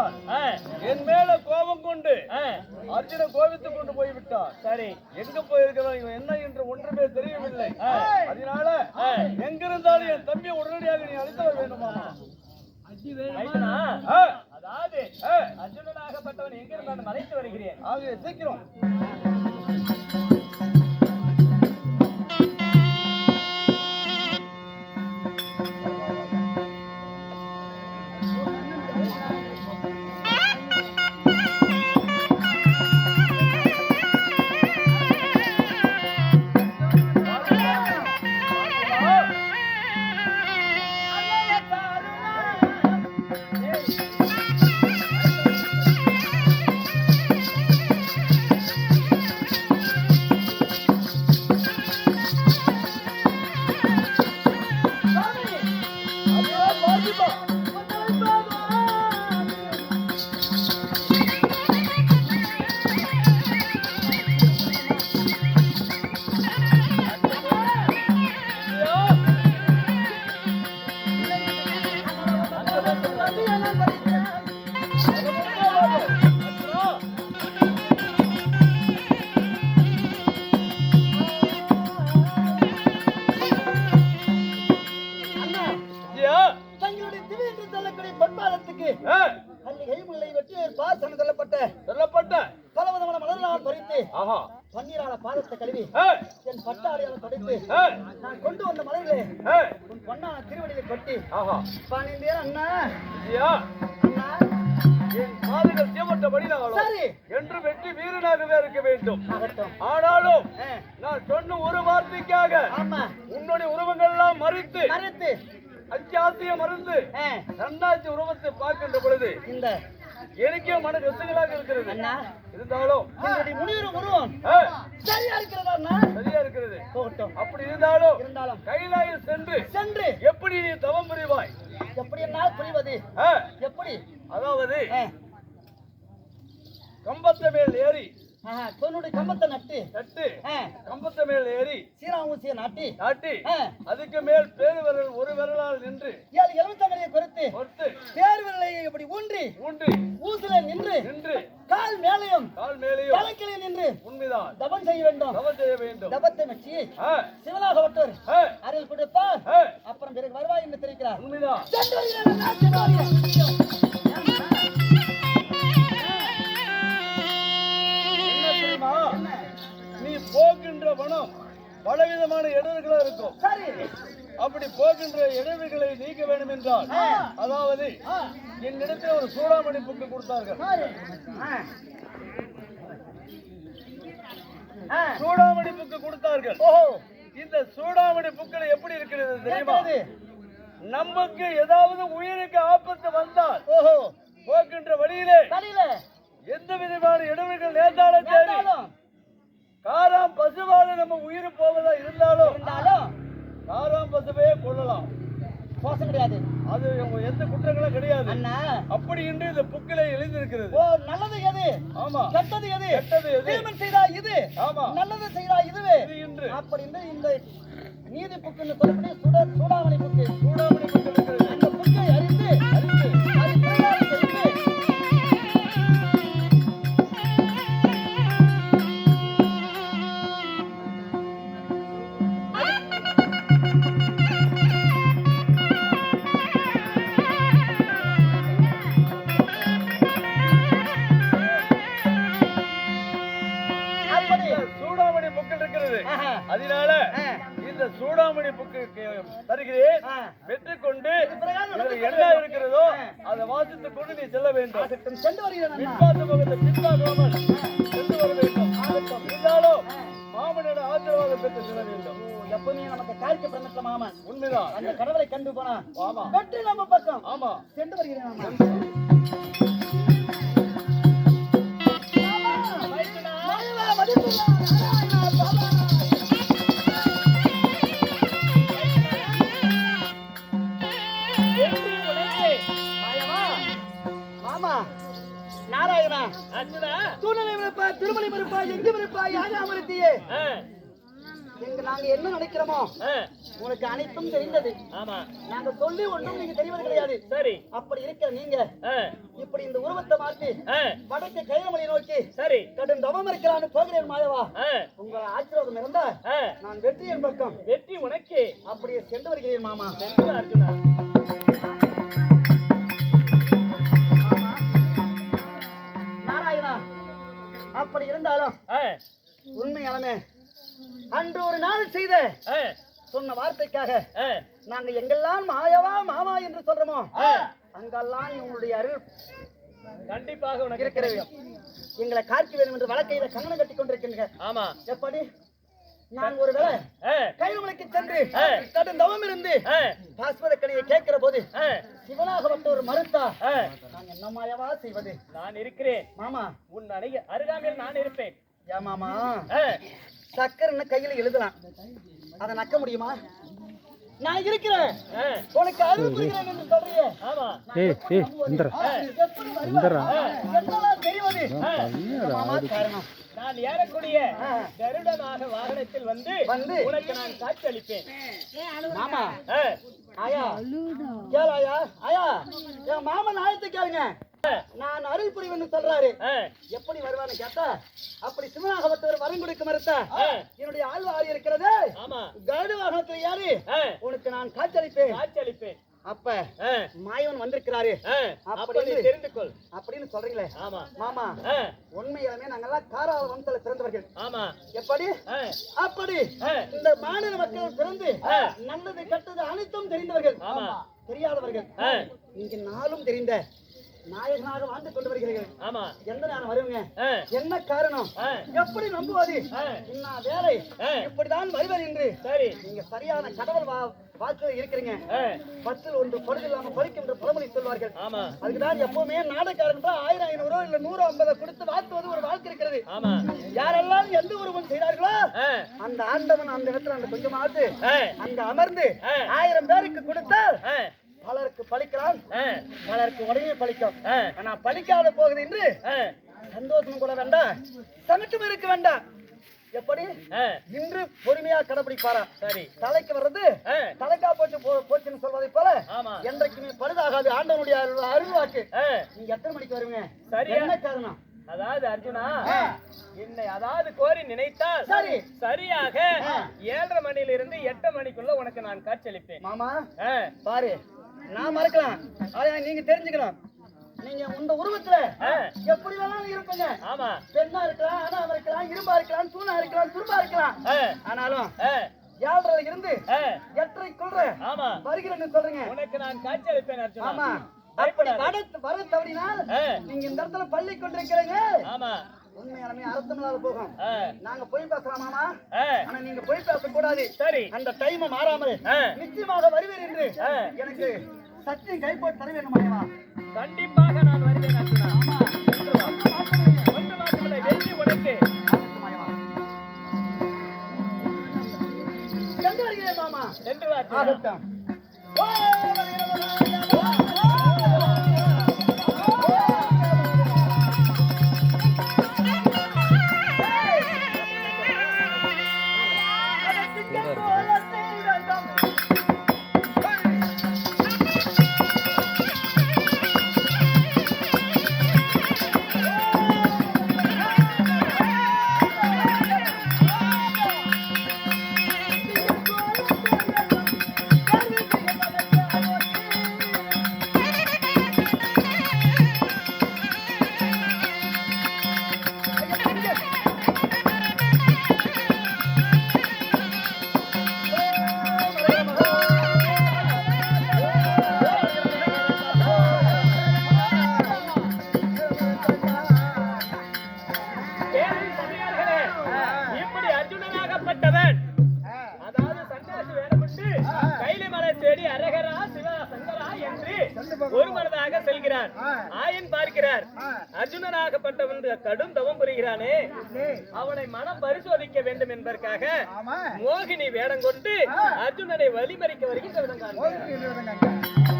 விட்டான் ஆ, என் மேல கோபம் கொண்டு அர்ஜுன கோபித்துக் கொண்டு போய் விட்டான் சரி. எங்க போயிருக்கிறான் இவன் என்ன என்று ஒன்றுமே தெரியவில்லை. அதனால. எங்கிருந்தாலும் என் தம்பியை உடனடியாக நீ அழைத்து வர வேண்டுமா. அதாவது. அர்ஜுனனாகப்பட்டவன் எங்க இருந்தாலும் மறைத்து வருகிறேன். ஆக சீக்கிரம். ஆ. கல்லிகை முல்லை வெற்றி பாசன சொல்லப்பட்ட சொல்லப்பட்ட. பல விதமான மலர்களால் பறித்து ஆஹா. பன்னீரான பாதத்தை கழுவி. என் பட்டாடையால் படைத்து ஆ. நான் கொண்டு வந்த மலர்களே. உன் பொன்னான திருவடியை கொட்டி ஆஹா. பணிந்தேன் அண்ணா. அண்ணா. என் காதுகள் தீமட்டபடினாலும் சரி. என்று வெற்றி வீரனாகவே இருக்க வேண்டும். ஆனாலும் நான் சொன்ன ஒரு வார்த்தைக்காக உன்னுடைய உருவங்கள் எல்லாம் மறித்து மறைத்து மறந்து ஆ, ரெண்டாச்சு உருவத்தை பார்க்கின்ற பொழுது இந்த எனக்கே மன கஷ்டங்களாக இருக்கிறது. இருந்தாலும் முனிவர் உருவம். சரியா இருக்கிறதா சரியா இருக்கிறது. அப்படி இருந்தாலும் இருந்தாலும். கைலாயம் சென்று சென்று. எப்படி நீ தவம் புரிவாய்? எப்படி என்னால் புரிவது? எப்படி? அதாவது கம்பத்தை மேல் ஏறி தன்னுடைய கம்பத்தை நட்டு. தட்டு ஆ, கம்பத்தை மேல் ஏறி சீரா ஊசியை நாட்டி நாட்டி அதுக்கு மேல் பேரு நின்று ஏழு எலுமிச்சங்கரையை பொறுத்து பேர் விரலை இப்படி ஊன்றி ஊன்றி ஊசில நின்று நின்று கால் மேலையும் கால் மேலேயும் தலைக்கிலே நின்று உண்மைதான் தபம் செய்ய வேண்டும். தவம் செய்ய வேண்டும். தபத்தை அருள் கொடுப்பார். ஆ, அப்புறம் பிறகு வருவாய் என்று தெரிவிக்கிறார் உண்மைதான். சென்று வருகிறேன் நீ போகின்ற வனம் பலவிதமான இடர்களா இருக்கும். சரி. அப்படி போகின்ற இடர்களை நீக்க வேண்டும் என்றால் அதாவது என்னிடத்தில் ஒரு சூடாமணி புக்கு கொடுத்தார்கள். சூடாமணி புக்கு கொடுத்தார்கள். இந்த சூடாமணி புக்கில் எப்படி இருக்கிறது தெரியுமா. நமக்கு ஏதாவது உயிருக்கு ஆபத்து வந்தால் ஓஹோ. போகின்ற வழியிலே எந்த விதமான இடர்கள் நேர்ந்தாலும் சரி. காராம் பசுவால நம்ம உயிர் போவதா இருந்தாலும் காராம் பசுவே கொள்ளலாம் மோசம் கிடையாது. அது எந்த குற்றங்களும் கிடையாது. அப்படி என்று இந்த புக்கிலே எழுதியிருக்கிறது. ஓ நல்லது எது? ஆமா. கெட்டது எது? கெட்டது எது? தீமன் செய்தா இது? ஆமா. நல்லது செய்தா இதுவே? இது என்று அப்படின்னு இந்த நீதி புக்குன்னு சொல்லப்படி சுட சூடாமணி புக்கு. சூடாமணி சூடாமணி புக்கு தருகிறேன். ஆ. பெற்றுக்கொண்டு பிரகாரம் இதுல நடந்து என்ன கொண்டு இருக்கிறதோ ஆ. அதை வாசித்துக் கொண்டு நீ செல்ல வேண்டும். ஆகட்டும் சென்று வருகிறேன் அண்ணா. பின்பாத முகத்தை பின்பாகாமல் சென்று வர வேண்டும். இருந்தாலும் மாமனோட ஆசீர்வாதம் பெற்று செல்ல வேண்டும். எப்பவுமே நமக்கு காய்க்க பிரமித்த மாமன். உண்மைதான். அந்த கடவுளை கண்டு போனா ஆமா. வெற்றி நம்ம பக்கம். ஆமா. சென்று வருகிறேன் அர்ஜுனா தூணலை இருப்பா திருமலை இருப்பா எங்கும் இருப்பா யாரா அமர்த்தியே? ஆ, எங்க நாங்க என்ன நினைக்கிறோமோ ஆ, உங்களுக்கு அனைத்தும் தெரிந்தது. நாங்க சொல்லி ஒன்றும் நீங்க தெரிவது கிடையாது. சரி. அப்படி இருக்கிற நீங்க இப்படி இந்த உருவத்தை மாற்றி வடக்கு கைரமலை நோக்கி சரி. கடும் தவம் இருக்கலான்னு போகிறேன் மாயவா. ஆ, உங்கள் ஆசீர்வாதம் இருந்தா நான் வெற்றியின் பக்கம். வெற்றி உனக்கே. அப்படியே சென்று வருகிறேன் மாமா. சென்று அர்ஜுனா. உண்மையாலுமே அன்று ஒரு நாள் செய்த சொன்ன வார்த்தைக்காக நாங்க எங்கெல்லாம் மாயவா மாமா என்று சொல்றோமோ. அங்கெல்லாம் உங்களுடைய அருள் கண்டிப்பாக உனக்கு இருக்கிறது. எங்களை காக்க வேண்டும் என்று வழக்கையில கண்ணனை கட்டி கொண்டிருக்கின்ற ஆமா. எப்படி? நான் ஒருவேளை ஆ, கைவமலைக்கு சென்று. கடும் தவம் இருந்து ஆ, பாஸ்வதக்கணியை கேட்கிற போது ஆ, சிவனாகப்பட்டவர் மறுத்தா நான் என்ன மாயவா செய்வது? நான் இருக்கிறேன். மாமா. உன் அருக அருகாமையில் நான் இருப்பேன். ஏன் மாமா. ஆ, சக்கரன்னு கையில எழுதலாம். அதை நக்க முடியுமா? நான் இருக்கிறேன். ஆ, உனக்கு அருள் புரிகிறேன் என்று சொல்றியே. ஆமா. ஏய் ஏய் இந்தரா. தெரிவது மாமா காரணம். நான் ஏறக்கூடிய ஆ. கருடனாக வாகனத்தில் வந்து வந்து. உனக்கு நான் காட்சி அளிப்பேன் மாமா. ஆ, ஆயா. கேள் ஆயா. ஆயா என் மாமன் ஆயத்தை கேளுங்க. நான் அருள் புரிவேன்னு சொல்றாரு. எப்படி வருவான்னு கேட்டா அப்படி சிவனாகப்பட்டவர் வரம் கொடுக்க மறுத்தா. என்னுடைய ஆழ்வாரி இருக்கிறது. கருட வாகனத்தில் ஆ, உனக்கு நான் காட்சியளிப்பேன். காட்சி அளிப்பேன் அப்ப மாயவன் வந்திருக்கிறாரு. ஆ, அப்ப நீ தெரிந்து கொள். அப்படின்னு சொல்றீங்களே. ஆமா. மாமா உண்மையிலுமே நாங்கெல்லாம் காராள வம்சத்துல பிறந்தவர்கள். ஆமா. எப்படி? அப்படி. இந்த மாநில மக்கள் பிறந்து. நல்லது கெட்டது அனைத்தும் தெரிந்தவர்கள். ஆமா. தெரியாதவர்கள். இங்க நாளும் தெரிந்த நாயகனாக வாழ்ந்து கொண்டு வருகிறீர்கள். ஆமா. எந்த நேரம் வருவீங்க என்ன காரணம்? எப்படி நம்புவது. என்ன வேலை. இப்படிதான் வருவர் என்று சரி. நீங்க சரியான கடவுள் வா வாக்கு இருக்கிறீங்க. பத்தில் ஒன்று பொழுதில்லாம பழிக்கும் என்று பழமொழி சொல்வார்கள். ஆமா. அதுக்குதான் எப்பவுமே நாடகாரன் ஆயிரம் ஐநூறோ இல்ல நூறு ஐம்பதை கொடுத்து வாழ்த்துவது ஒரு வாழ்க்கை இருக்கிறது. ஆமா. யாரெல்லாம் எந்த உருவம் செய்கிறார்களோ அந்த ஆண்டவன் அந்த இடத்துல அந்த கொஞ்சமாவது அங்க அமர்ந்து. ஆயிரம் பேருக்கு கொடுத்தால் பலருக்கு பலிக்கலாம் ஆ, பலருக்கு உடனே பலிக்கும் ஆ, ஆனா பலிக்காத போகுது என்று ஆ, சந்தோஷம் கூட வேண்டாம் சமிட்டும் இருக்க வேண்டாம் எப்படி? இன்று பொறுமையா கடைபிடிப்பாரா? சரி. தலைக்கு வர்றது தலைக்கா போச்சு போச்சுன்னு சொல்வதை போல ஆமா. என்றைக்குமே பழுதாகாது. ஆண்டவனுடைய அருள் ஆ, நீங்க எத்தனை மணிக்கு வருவீங்க? சரியா. என்ன காரணம்? அதாவது அர்ஜுனா. என்னை அதாவது கோரி நினைத்தால் சரி. சரியாக. ஏழரை மணியிலிருந்து எட்டு மணிக்குள்ள உனக்கு நான் காட்சியளிப்பேன் மாமா ஆ, பாரு. நான் மறக்கலாம். ஆனா நீங்க தெரிஞ்சுக்கணும் நீங்க இந்த உருவத்துல எப்படி வேணாலும் இருப்பீங்க. ஆமா. பெண்ணா இருக்கலாம் ஆனா இருக்கலாம் இரும்பா இருக்கலாம் தூணா இருக்கலாம் துரும்பா இருக்கலாம். ஆனாலும் ஏழரை இருந்து எட்டரை ஆமா. வருகிறேன்னு சொல்றீங்க. உனக்கு நான் காட்சியளிப்பேன் அர்ஜுனா. ஆமா. அப்படி. வர தவறினால் நீங்க இந்த இடத்துல பள்ளி கொண்டிருக்கிறீங்க. ஆமா. உண்மையாலுமே அர்த்தம் இல்லாத போகும் நாங்க போய் பேசலாம் மாமா. ஆ, ஆனா நீங்க போய் பேச கூடாது சரி. அந்த டைம் மாறாமல் நிச்சயமாக வருவீர் என்று. எனக்கு சத்தியம் கைப்போட்டு தர வேண்டும் கண்டிப்பாக நான் வருவேன் வெற்றி உனக்கு சென்று வா ஆயன் பார்க்கிறார். அர்ஜுனனாகப்பட்டவன் கடும் தவம் புரிகிறானே. அவனை மனம் பரிசோதிக்க வேண்டும் என்பதற்காக மோகினி வேடம் கொண்டு அர்ஜுனனை வழிமறிக்க வருகின்ற காண்கிறார்.